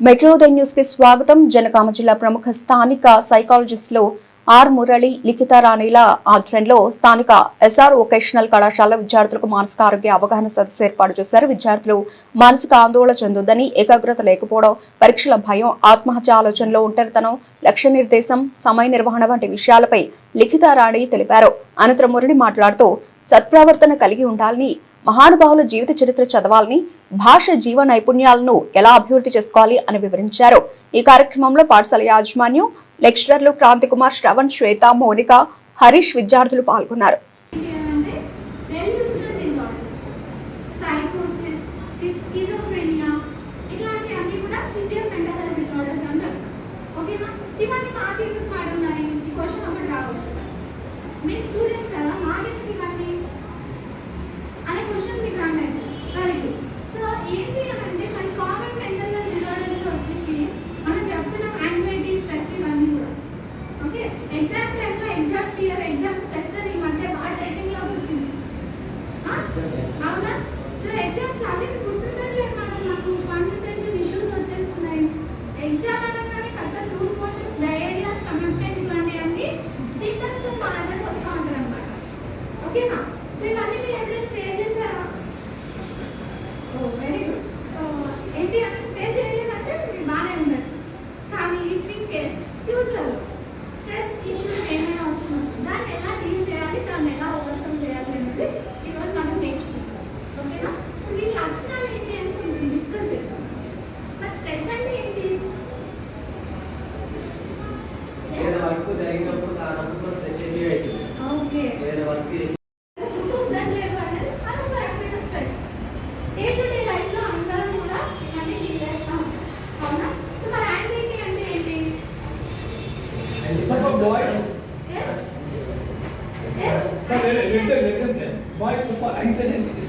మెట్రోదయ న్యూస్కి స్వాగతం. జనగామ జిల్లా ప్రముఖ స్థానిక సైకాలజిస్టులు ఆర్ మురళి లిఖిత రాణిల ఆధ్వర్యంలో స్థానిక ఎస్ఆర్ వొకేషనల్ కళాశాల విద్యార్థులకు మానసిక ఆరోగ్య అవగాహన సదస్సు ఏర్పాటు చేశారు. విద్యార్థులు మానసిక ఆందోళన చెందొద్దని ఏకాగ్రత లేకపోవడం పరీక్షల భయం ఆత్మహత్య ఆలోచనలో ఒంటరితనం లక్ష్య నిర్దేశం సమయ నిర్వహణ వంటి విషయాలపై లిఖిత రాణి తెలిపారు. అనంతరం మురళి మాట్లాడుతూ సత్ప్రవర్తన కలిగి ఉండాలని మహానుభావుల జీవిత చరిత్ర చదవాలని భాష జీవ నైపుణ్యాలను ఎలా అభివృద్ధి చేసుకోవాలి అని వివరించారు. ఈ కార్యక్రమంలో పాఠశాల యాజమాన్యం లెక్చరర్లు క్రాంతికుమార్ శ్రవణ్ శ్వేత మోనిక హరీష్ విద్యార్థులు పాల్గొన్నారు. ఓకేనా సో ఇవన్నీ మీరు ఎప్పుడైనా ఫేస్ చేశారా ఓ వెరీ గుడ్ సో ఏంటి అంటే ఫేస్ చేయలేదంటే మీరు బాగానే ఉన్నారు కానీ ఇఫ్ ఇన్ కేస్ ఫ్యూచర్లో స్ట్రెస్ ఇష్యూస్ ఏమైనా వచ్చినప్పుడు దాన్ని ఎలా డీల్ చేయాలి దాన్ని ఎలా ఓవర్కమ్ చేయాలి అనేది ఈరోజు మనం నేర్చుకుంటాం ఓకేనా సో వీటి లక్షణాలు ఏంటి అని కొంచెం డిస్కస్ చేద్దాం మరి స్ట్రెస్ అంటే ఏంటి వేరే వర్క్ జరిగినప్పుడు కానప్పుడు స్ట్రెస్ హెవీ అవుతుంది ఓకే వేరే వర్క్ ಸರ್ ಬಾಯ್ ಸ್ವಲ್ಪ ಆಂಗ್ಸೈಟಿ ಆಗಿದೆ